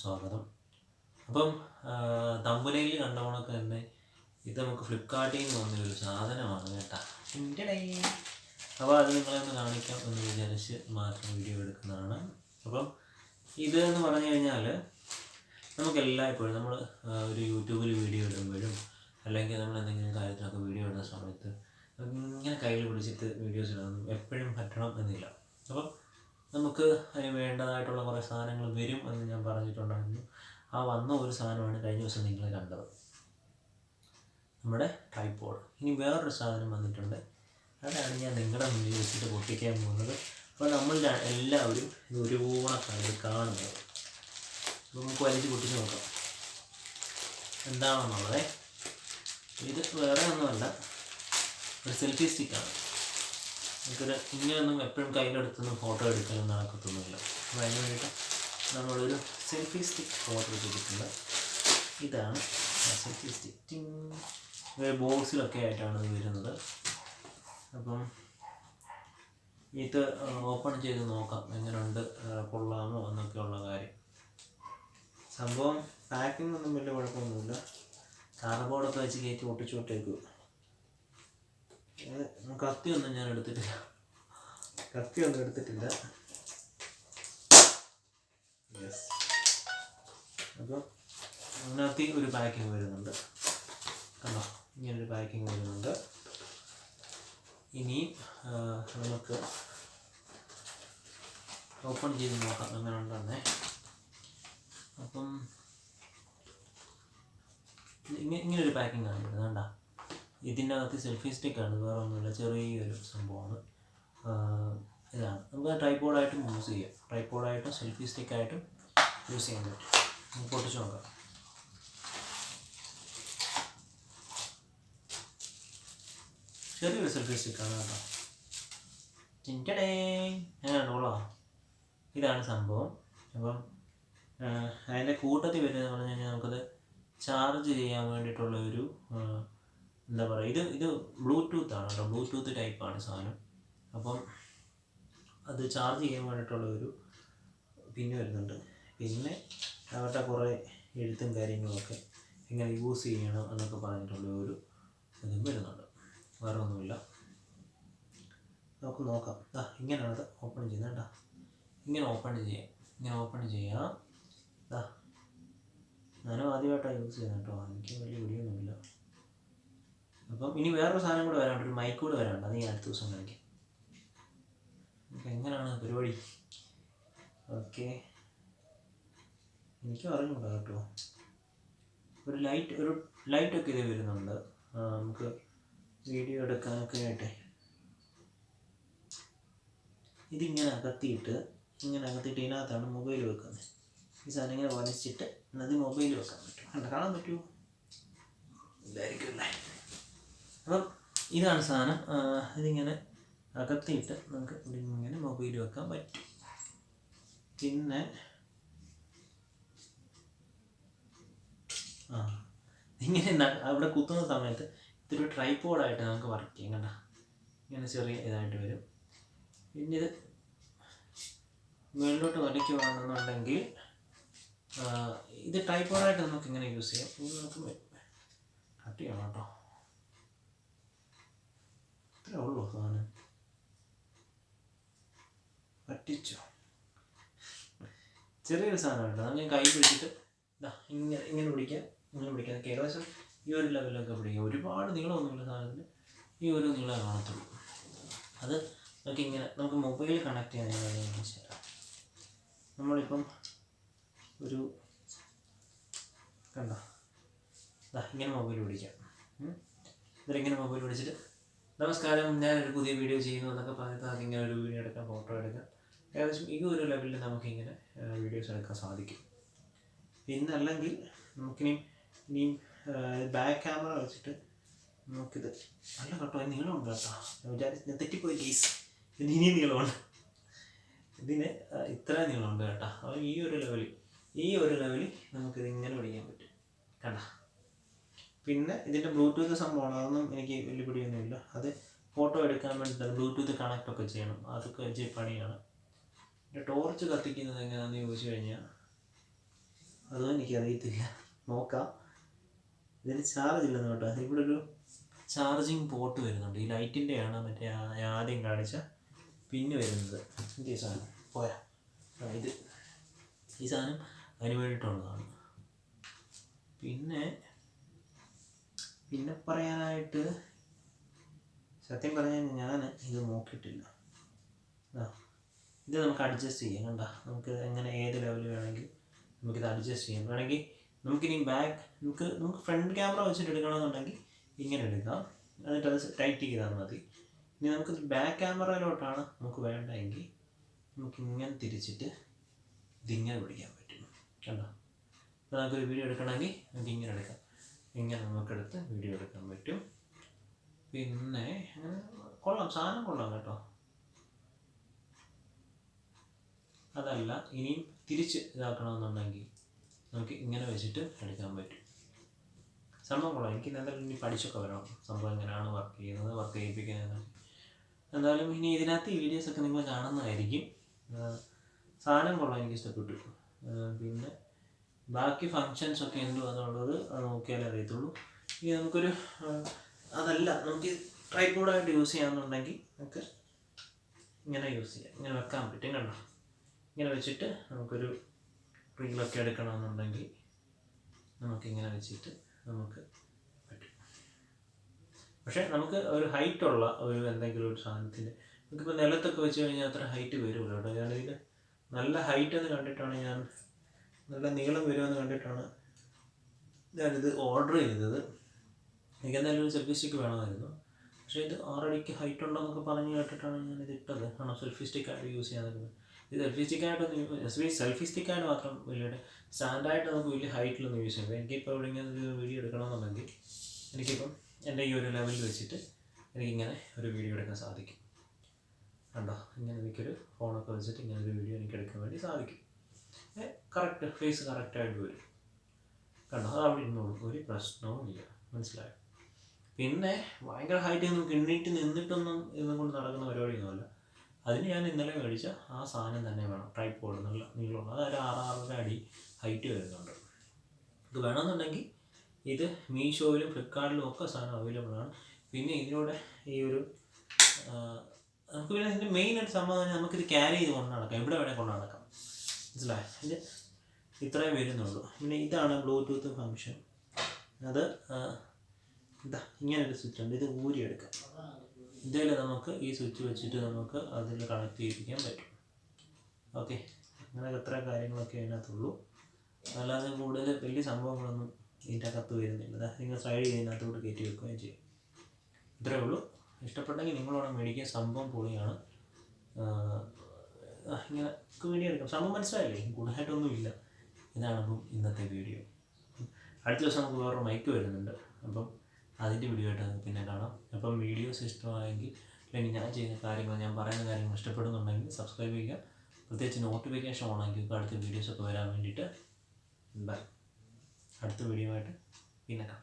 സ്വാഗതം. അപ്പം തമ്പുലയിൽ കണ്ട കണക്ക് തന്നെ ഇത് നമുക്ക് ഫ്ലിപ്കാർട്ടിൽ നിന്ന് വന്ന ഒരു സാധനമാണ് കേട്ടാ. അപ്പോൾ അത് നിങ്ങളെ ഒന്ന് കാണിക്കാം എന്ന് വിചാരിച്ച് മാത്രം വീഡിയോ എടുക്കുന്നതാണ്. അപ്പം ഇത് എന്ന് പറഞ്ഞു കഴിഞ്ഞാൽ നമുക്ക് എല്ലായ്പ്പോഴും നമ്മൾ ഒരു യൂട്യൂബിൽ വീഡിയോ ഇടുമ്പോഴും അല്ലെങ്കിൽ നമ്മൾ എന്തെങ്കിലും കാര്യത്തിനൊക്കെ വീഡിയോ ഇടുന്ന സമയത്ത് ഇങ്ങനെ കയ്യിൽ പിടിച്ചിട്ട് വീഡിയോസ് ഇടാൻ എപ്പോഴും പറ്റണം എന്നില്ല. അപ്പം നമുക്ക് അതിന് വേണ്ടതായിട്ടുള്ള കുറേ സാധനങ്ങൾ വരും എന്ന് ഞാൻ പറഞ്ഞിട്ടുണ്ടായിരുന്നു. ആ വന്ന ഒരു സാധനമാണ് കഴിഞ്ഞ ദിവസം നിങ്ങൾ കണ്ടത്. നമ്മുടെ ട്രൈപ്പോഡ് ഇനി വേറൊരു സാധനം വന്നിട്ടുണ്ട്. അതാണ് ഞാൻ നിങ്ങളുടെ മുന്നിൽ വെച്ചിട്ട് പൊട്ടിക്കാൻ പോകുന്നത്. അപ്പോൾ നമ്മൾ എല്ലാവരും ഇത് ഒരുപോണക്കാണ് ഇത് കാണുന്നത്. അപ്പോൾ നമുക്ക് വലിച്ച് പൊട്ടിച്ച് നോക്കാം. എന്താണെന്നുള്ളത്? ഇത് വേറെ ഒന്നുമല്ല. ഒരു സെൽഫി സ്റ്റിക്കാണ് നമുക്കൊരു ഇങ്ങനെയൊന്നും എപ്പോഴും കയ്യിലെടുത്തൊന്നും ഫോട്ടോ എടുക്കലും നടക്കത്തൊന്നുമില്ല. അപ്പോൾ അതിന് വേണ്ടിയിട്ട് നമ്മളൊരു സെൽഫി സ്റ്റിക്ക് ഓർഡർ ചെയ്തിട്ടുണ്ട് ഇതാണ് സെൽഫി സ്റ്റിക്ക് ബോക്സിലൊക്കെ ആയിട്ടാണ് ഇത് വരുന്നത്. അപ്പം ഇത് ഓപ്പൺ ചെയ്ത് നോക്കാം എങ്ങനെയുണ്ട് കൊള്ളാമോ എന്നൊക്കെയുള്ള കാര്യം. സംഭവം പാക്കിംഗ് ഒന്നും വലിയ കുഴപ്പമൊന്നുമില്ല. കാർബോർഡൊക്കെ വെച്ച് കയറ്റി ഒട്ടിച്ചു കത്തിയൊന്നും ഞാൻ എടുത്തിട്ടില്ല. കത്തിയൊന്നും എടുത്തിട്ടില്ല. യെസ് അപ്പോൾ അതിനകത്ത് ഒരു പാക്കിങ് വരുന്നുണ്ട്. കണ്ടോ? ഇങ്ങനൊരു പാക്കിങ് വരുന്നുണ്ട്. ഇനി നമുക്ക് ഓപ്പൺ ചെയ്ത് നോക്കാം അങ്ങനെ ഉണ്ടെന്നേ അപ്പം ഇങ്ങനെ ഇങ്ങനൊരു കണ്ട ഇതിന്റെ അകത്ത് സെൽഫി സ്റ്റിക്കാണ് വേറെ ഒന്നുമില്ല. ചെറിയൊരു സംഭവമാണ്. ഇതാണ്. നമുക്ക് ട്രൈപ്പോഡായിട്ടും യൂസ് ചെയ്യാം. ട്രൈപ്പോഡായിട്ടും സെൽഫി സ്റ്റിക്കായിട്ടും യൂസ് ചെയ്യാൻ പറ്റും. നമുക്ക് പൊട്ടിച്ച് നോക്കാം. ചെറിയൊരു സെൽഫി സ്റ്റിക്കാണ് കേട്ടോ. ചിന്റടേ അങ്ങനെയാണ് കൊള്ളാം. ഇതാണ് സംഭവം. അപ്പം അതിന്റെ കൂട്ടത്തിൽ വരുന്നത് പറഞ്ഞു കഴിഞ്ഞാൽ നമുക്കത് ചാർജ് ചെയ്യാൻ വേണ്ടിയിട്ടുള്ള ഒരു എന്താ പറയുക ഇത് ഇത് ബ്ലൂടൂത്ത് ആണ് കേട്ടോ. ബ്ലൂടൂത്ത് ടൈപ്പാണ് സാധനം. അപ്പം അത് ചാർജ് ചെയ്യാൻ വേണ്ടിയിട്ടുള്ള ഒരു പിന്നെ വരുന്നുണ്ട്. പിന്നെ അവരുടെ കുറേ എഴുത്തും കാര്യങ്ങളൊക്കെ എങ്ങനെ യൂസ് ചെയ്യണം എന്നൊക്കെ പറഞ്ഞിട്ടുള്ള ഒരു ഇതും വരുന്നുണ്ട്. വേറെ ഒന്നുമില്ല. നമുക്ക് നോക്കാം. ആ ഇങ്ങനെയാണ് ഓപ്പൺ ചെയ്യുന്നത് കേട്ടോ. ഇങ്ങനെ ഓപ്പൺ ചെയ്യാം. ഇങ്ങനെ ഓപ്പൺ ചെയ്യാം. ഞാനും ആദ്യമായിട്ടാണ് യൂസ് ചെയ്യുന്നത് കേട്ടോ. എനിക്ക് വലിയ പിടിയൊന്നുമില്ല. അപ്പം ഇനി വേറൊരു സാധനം കൂടെ വരാനുണ്ട്. ഒരു മൈക്ക് കൂടെ വരാനുണ്ട്. അത് ഞാൻ അടുത്ത ദിവസം കാണിക്കാം. എങ്ങനെയാണ് പരിപാടി? ഓക്കെ. എനിക്ക് അറിഞ്ഞൂടാ കേട്ടോ. ഒരു ലൈറ്റ് ഒരു ലൈറ്റൊക്കെ ഇത് വരുന്നുണ്ട്. നമുക്ക് വീഡിയോ എടുക്കാനൊക്കെ ആയിട്ട്. ഇതിങ്ങനെ അകത്തിയിട്ട് ഇങ്ങനെ അകത്തിയിട്ട് ഇതിനകത്താണ് മൊബൈൽ വെക്കുന്നത്. ഈ സാധനം ഇങ്ങനെ വലിച്ചിട്ട് അത് മൊബൈൽ വെക്കാൻ പറ്റും. കണ്ട കാണാൻ പറ്റുമോ? ഇതായിരിക്കും അല്ലേ? അപ്പം ഇതാണ് സാധനം. ഇതിങ്ങനെ അകത്തിയിട്ട് നമുക്ക് ഇങ്ങനെ മൊബൈൽ വെക്കാൻ പറ്റും. പിന്നെ ആ ഇങ്ങനെ അവിടെ കുത്തുന്ന സമയത്ത് ഇതൊരു ട്രൈപ്പോഡായിട്ട് നമുക്ക് വർക്ക് ചെയ്യാം കണ്ട. ഇങ്ങനെ ചെറിയ ഇതായിട്ട് വരും. പിന്നെ ഇത് മുകളിലോട്ട് വലിക്കുവാണെന്നുണ്ടെങ്കിൽ ഇത് ട്രൈപ്പോഡായിട്ട് നമുക്ക് ഇങ്ങനെ യൂസ് ചെയ്യാം. ഇത് നമുക്ക് കട്ട് ചെയ്യണം കേട്ടോ ഇത്രേ ഉള്ളൂ സാധനം പറ്റിച്ചോ? ചെറിയൊരു സാധനം കേട്ടോ. നമുക്ക് കൈ പിടിച്ചിട്ട് ഇതാ ഇങ്ങനെ ഇങ്ങനെ പിടിക്കാം ഇങ്ങനെ പിടിക്കാം. ഏകദേശം ഈ ഒരു ലെവലൊക്കെ പിടിക്കാം. ഒരുപാട് നീളമൊന്നുമില്ല സാധനത്തിൽ ഈ ഒരു നീളം കാണത്തുള്ളൂ. അത് നമുക്ക് ഇങ്ങനെ നമുക്ക് മൊബൈൽ കണക്ട് ചെയ്യാൻ ഞാൻ നമ്മളിപ്പം ഒരു കണ്ടോ? ഇങ്ങനെ മൊബൈൽ പിടിക്കാം. എന്നിട്ട് ഇങ്ങനെ മൊബൈൽ പിടിച്ചിട്ട് നമസ്കാരം ഞാനൊരു പുതിയ വീഡിയോ ചെയ്യുന്നു എന്നൊക്കെ പറഞ്ഞിട്ട് അതിങ്ങനെ ഒരു വീഡിയോ എടുക്കാം ഫോട്ടോ എടുക്കാം. ഏകദേശം ഈ ഒരു ലെവലിൽ നമുക്കിങ്ങനെ വീഡിയോസ് എടുക്കാൻ സാധിക്കും. പിന്നെ അല്ലെങ്കിൽ നമുക്കിനി ഇനിയും ബാക്ക് ക്യാമറ വെച്ചിട്ട് നമുക്കിത് നല്ല കേട്ടോ നീളമുണ്ട് കേട്ടോ. വിചാരിച്ചു ഞാൻ തെറ്റിപ്പോയി കേസ് ഇതിന് ഇനിയും നീളമുണ്ട്. ഇതിന് ഇത്ര നീളമുണ്ട് കേട്ടോ. അപ്പോൾ ഈ ഒരു ലെവലിൽ ഈ ഒരു ലെവലിൽ നമുക്കിത് ഇങ്ങനെ പിടിക്കാൻ പറ്റും. കണ്ട? പിന്നെ ഇതിന്റെ ബ്ലൂടൂത്ത് സംഭവമാണ് അതൊന്നും എനിക്ക് വലിയ പിടിയൊന്നുമില്ല. അത് ഫോട്ടോ എടുക്കാൻ വേണ്ടിയിട്ട് ബ്ലൂടൂത്ത് കണക്ട് ഒക്കെ ചെയ്യണം. അതൊക്കെ വെച്ച് പണിയാണ്. പിന്നെ ടോർച്ച് കത്തിക്കുന്നത് എങ്ങനെയാണെന്ന് ചോദിച്ചു കഴിഞ്ഞാൽ അതും എനിക്കറിയത്തില്ല. നോക്കാം. ഇതിന് ചാർജ് ഇല്ലെന്ന് കേട്ടോ. ഇവിടെ ഒരു ചാർജിങ് പോർട്ട് വരുന്നുണ്ട്. ഈ ലൈറ്റിന്റെയാണ് മറ്റേ ആദ്യം കാണിച്ച പിന്നെ വരുന്നത്. എന്ത് സാധനം. പോയാ. ഇത്. ഈ സാധനം അതിന് വേണ്ടിയിട്ടുള്ളതാണ്. പിന്നെ പിന്നെ പറയാനായിട്ട് സത്യം പറഞ്ഞാൽ ഞാൻ ഇത് നോക്കിയിട്ടില്ല. ഇത് നമുക്ക് അഡ്ജസ്റ്റ് ചെയ്യാം കണ്ട. നമുക്ക് എങ്ങനെ ഏത് ലെവൽ വേണമെങ്കിൽ നമുക്കിത് അഡ്ജസ്റ്റ് ചെയ്യാം. വേണമെങ്കിൽ നമുക്കിനി ബാക്ക് നമുക്ക് നമുക്ക് ഫ്രണ്ട് ക്യാമറ വെച്ചിട്ട് എടുക്കണമെന്നുണ്ടെങ്കിൽ ഇങ്ങനെ എടുക്കാം. എന്നിട്ട് അത് ടൈറ്റ് ചെയ്താൽ മതി. ഇനി നമുക്ക് ബാക്ക് ക്യാമറയിലോട്ടാണ് നമുക്ക് വേണ്ടതെങ്കിൽ നമുക്ക് ഇങ്ങനെ തിരിച്ചിട്ട് ഇതിങ്ങനെ പിടിക്കാൻ പറ്റും. കണ്ടോ? ഇപ്പോൾ നമുക്കൊരു വീഡിയോ എടുക്കണമെങ്കിൽ നമുക്ക് ഇങ്ങനെ എടുക്കാം. ഇങ്ങനെ നമുക്കെടുത്ത് വീഡിയോ എടുക്കാൻ പറ്റും. പിന്നെ അങ്ങനെ കൊള്ളാം സാധനം കൊള്ളാം കേട്ടോ. അതല്ല ഇനിയും തിരിച്ച് ഇതാക്കണമെന്നുണ്ടെങ്കിൽ നമുക്ക് ഇങ്ങനെ വെച്ചിട്ട് എടുക്കാൻ പറ്റും. സംഭവം കൊള്ളാം. എനിക്ക് എന്തായാലും ഇനി പഠിച്ചൊക്കെ വരണം. സംഭവം എങ്ങനെയാണ് വർക്ക് ചെയ്യുന്നത് വർക്ക് ചെയ്യിപ്പിക്കുന്നത്. എന്തായാലും ഇനി ഇതിനകത്ത് വീഡിയോസൊക്കെ നിങ്ങൾ കാണുന്നതായിരിക്കും. സാധനം കൊള്ളാം എനിക്ക് ഇഷ്ടപ്പെട്ടു. പിന്നെ ബാക്കി ഫങ്ഷൻസ് ഒക്കെ ഉണ്ടോ എന്നുള്ളത് നോക്കിയാലേ അറിയത്തുള്ളൂ. ഇനി നമുക്കൊരു അതല്ല നമുക്ക് ട്രൈപോഡായിട്ട് യൂസ് ചെയ്യാമെന്നുണ്ടെങ്കിൽ നമുക്ക് ഇങ്ങനെ യൂസ് ചെയ്യാം. ഇങ്ങനെ വെക്കാൻ പറ്റും കണ്ടോ? ഇങ്ങനെ വെച്ചിട്ട് നമുക്കൊരു റീലൊക്കെ എടുക്കണമെന്നുണ്ടെങ്കിൽ നമുക്കിങ്ങനെ വെച്ചിട്ട് നമുക്ക് പറ്റും. പക്ഷേ നമുക്ക് ഒരു ഹൈറ്റുള്ള ഒരു എന്തെങ്കിലും ഒരു സാധനത്തിന്റെ നമുക്കിപ്പോൾ നിലത്തൊക്കെ വെച്ച് കഴിഞ്ഞാൽ അത്ര ഹൈറ്റ് വരുമല്ലോ കേട്ടോ. ഞാനിതിൽ നല്ല ഹൈറ്റ് എന്ന് കണ്ടിട്ടാണ് ഞാൻ നല്ല നീളം വരുമെന്ന് കണ്ടിട്ടാണ് ഞാനിത് ഓർഡർ ചെയ്തത്. എനിക്ക് എന്തായാലും ഒരു സെൽഫി സ്റ്റിക്ക് വേണമായിരുന്നു. പക്ഷേ ഇത് ആറടിക്ക് ഹൈറ്റ് ഉണ്ടെന്നൊക്കെ പറഞ്ഞ് കേട്ടിട്ടാണ് ഞാൻ ഇത് ഇട്ടത് കാരണം സെൽഫി സ്റ്റിക്കായിട്ട് യൂസ് ചെയ്യാൻ ഇത് സെൽഫി സ്റ്റിക്കായിട്ടൊന്നും സെൽഫി സ്റ്റിക്കായിട്ട് മാത്രം വലിയ സ്റ്റാൻഡായിട്ട് നമുക്ക് വലിയ ഹൈറ്റിലൊന്നും യൂസ് ചെയ്യാം എനിക്കിപ്പോൾ ഇവിടെ ഇങ്ങനെ ഒരു വീഡിയോ എടുക്കണമെന്നുണ്ടെങ്കിൽ എനിക്കിപ്പം എന്റെ ഈ ഒരു ലെവലിൽ വെച്ചിട്ട് എനിക്കിങ്ങനെ ഒരു വീഡിയോ എടുക്കാൻ സാധിക്കും. കണ്ടോ? ഇങ്ങനെ എനിക്കൊരു ഫോണൊക്കെ വെച്ചിട്ട് ഇങ്ങനെ ഒരു വീഡിയോ എനിക്ക് എടുക്കാൻ വേണ്ടി സാധിക്കും. കറക്റ്റ് ഫേസ് കറക്റ്റായിട്ട് വരും. കണ്ടോ അത് അവിടെ ഇരുന്നോളൂ ഒരു പ്രശ്നവും ഇല്ല. മനസ്സിലായോ? പിന്നെ ഭയങ്കര ഹൈറ്റ് നമുക്ക് എണ്ണീറ്റ് നിന്നിട്ടൊന്നും ഇതും കൊണ്ട് നടക്കുന്ന പരിപാടിയൊന്നുമല്ല. അതിന് ഞാൻ ഇന്നലെ മേടിച്ച ആ സാധനം തന്നെ വേണം. ട്രൈപ്പോഡ് നല്ല നീളമുള്ള അതൊരു ആറ് ആറര അടി ഹൈറ്റ് വരുന്നുണ്ട്. ഇത് വേണമെന്നുണ്ടെങ്കിൽ ഇത് മീഷോയിലും ഫ്ലിപ്കാർട്ടിലും ഒക്കെ സാധനം അവൈലബിൾ ആണ്. പിന്നെ ഇതിലൂടെ ഈ ഒരു നമുക്ക് പിന്നെ ഇതിന്റെ മെയിൻ ആയിട്ട് സംഭവം നമുക്കിത് ക്യാരി ചെയ്ത് കൊണ്ട് നടക്കാം. എവിടെ വേണേൽ കൊണ്ട് നടക്കാം. മനസ്സിലായോ? ഇത് ഇത്രയും വരുന്നുള്ളൂ. പിന്നെ ഇതാണ് ബ്ലൂടൂത്ത് ഫങ്ഷൻ അത് ഇതാ ഇങ്ങനെ ഒരു സ്വിച്ച് ഉണ്ട്. ഇത് ഊരിയെടുക്കാം. ഇതിൽ നമുക്ക് ഈ സ്വിച്ച് വെച്ചിട്ട് നമുക്ക് അതിൽ കണക്ട് ചെയ്യിപ്പിക്കാൻ പറ്റും. ഓക്കെ അങ്ങനെ എത്ര കാര്യങ്ങളൊക്കെ അതിനകത്തുള്ളൂ. അല്ലാതെ കൂടുതൽ വലിയ സംഭവങ്ങളൊന്നും ഇതിന്റെ അകത്ത് വരുന്നില്ല നിങ്ങൾ സൈഡ് ചെയ്തതിനകത്തോട്ട് കയറ്റി വെക്കുകയും ചെയ്യും. ഇത്രയേ ഉള്ളൂ. ഇഷ്ടപ്പെട്ടെങ്കിൽ നിങ്ങളോട് മേടിക്കുക സംഭവം പൊളിയാണ്. ഇങ്ങനെ വേണ്ടി എടുക്കാം. സംഭവം മനസ്സിലായില്ലേ? കൂടുതലായിട്ടൊന്നും ഇല്ല ഇതാണ് ഇന്നത്തെ വീഡിയോ. അടുത്ത ദിവസം നമുക്ക് വേറൊരു മൈക്ക് വരുന്നുണ്ട്. അപ്പം അതിന്റെ വീഡിയോ ആയിട്ട് നമുക്ക് പിന്നെ കാണാം. അപ്പം വീഡിയോസ് ഇഷ്ടമായെങ്കിൽ അല്ലെങ്കിൽ ഞാൻ ചെയ്യുന്ന കാര്യങ്ങൾ ഞാൻ പറയുന്ന കാര്യങ്ങൾ ഇഷ്ടപ്പെടുന്നുണ്ടെങ്കിൽ സബ്സ്ക്രൈബ് ചെയ്യുക. പ്രത്യേകിച്ച് നോട്ടിഫിക്കേഷൻ ഓണാക്കി അടുത്ത വീഡിയോസൊക്കെ വരാൻ വേണ്ടിയിട്ട്. ബൈ അടുത്ത വീഡിയോ ആയിട്ട് പിന്നെ കാണാം.